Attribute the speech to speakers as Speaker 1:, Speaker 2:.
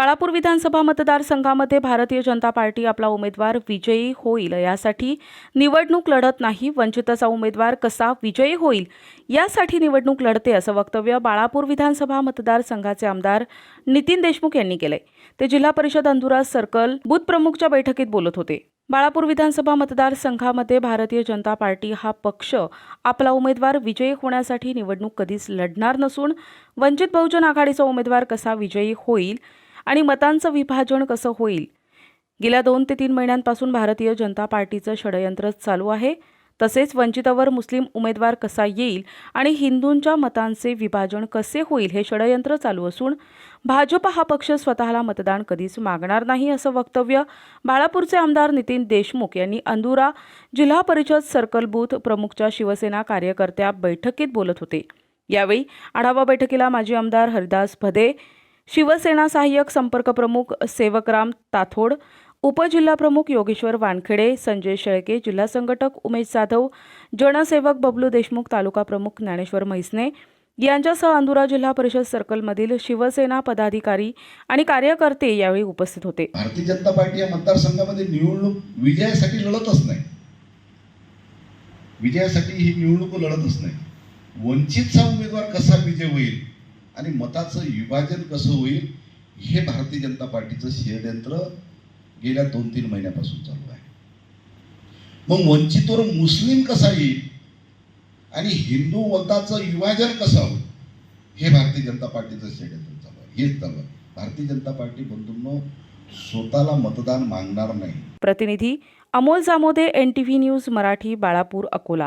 Speaker 1: बाळापूर विधानसभा मतदारसंघामध्ये भारतीय जनता पार्टी आपला उमेदवार विजयी होईल. यासाठी निवडणूक लढत नाही वंचितचा उमेदवार कसा विजयी होईल? यासाठी निवडणूक लढते असं वक्तव्य बाळापूर विधानसभा मतदारसंघाचे आमदार नितीन देशमुख यांनी केलंय. ते जिल्हा परिषद अंधुरा सर्कल बूथ प्रमुखच्या बैठकीत बोलत होते. बाळापूर विधानसभा मतदारसंघामध्ये भारतीय जनता पार्टी हा पक्ष आपला उमेदवार विजयी होण्यासाठी निवडणूक कधीच लढणार नसून वंचित बहुजन आघाडीचा उमेदवार कसा विजयी होईल आणि मतांचं विभाजन कसं होईल? गेल्या दोन ते तीन महिन्यांपासून भारतीय जनता पार्टीचं षडयंत्र चालू आहे. तसेच वंचितावर मुस्लिम उमेदवार कसा येईल आणि हिंदूंच्या मतांचे विभाजन कसे होईल हे षडयंत्र चालू असून भाजप हा पक्ष स्वतःला मतदान कधीच मागणार नाही असं वक्तव्य बाळापूरचे आमदार नितीन देशमुख यांनी अंदुरा जिल्हा परिषद सर्कल बूथ प्रमुखच्या शिवसेना कार्यकर्त्या बैठकीत बोलत होते. यावेळी आढावा बैठकीला माजी आमदार हरिदास भदे शिवसेना सहाय्यक संपर्क प्रमुख सेवकराम ताथोड उपजिल्हाप्रमुख योगेश्वर वानखेडे संजय शेळके जिल्हा संघटक उमेश जाधव जनसेवक बबलू देशमुख तालुका प्रमुख ज्ञानेश्वर म्हैसने. यांच्यासह अंदुरा जिल्हा परिषद सर्कलमधील शिवसेना पदाधिकारी आणि कार्यकर्ते यावेळी उपस्थित होते.
Speaker 2: भारतीय जनता पार्टी या मतदारसंघामध्ये निवडणूक विजयासाठी लढतच नाही. विजयासाठी ही निवडणूक लढतच नाही. वंचितचा उमेदवार कसा विजय होईल? आणि मताचं विभाजन कसं होईल हे भारतीय जनता पार्टीचं षडयंत्र गेल्या दोन तीन महिन्यापासून चालू आहे. मग वंचितवर मुस्लिम कसा येईल आणि हिंदू मताचं विभाजन कसं होईल हे भारतीय जनता पार्टीचं षडयंत्र चालू आहे. हेच चालू आहे. भारतीय जनता पार्टी बंधूंनो स्वतःला मतदान मागणार नाही.
Speaker 1: प्रतिनिधी Amol Jamode N T V news Marathi Balapur Akola.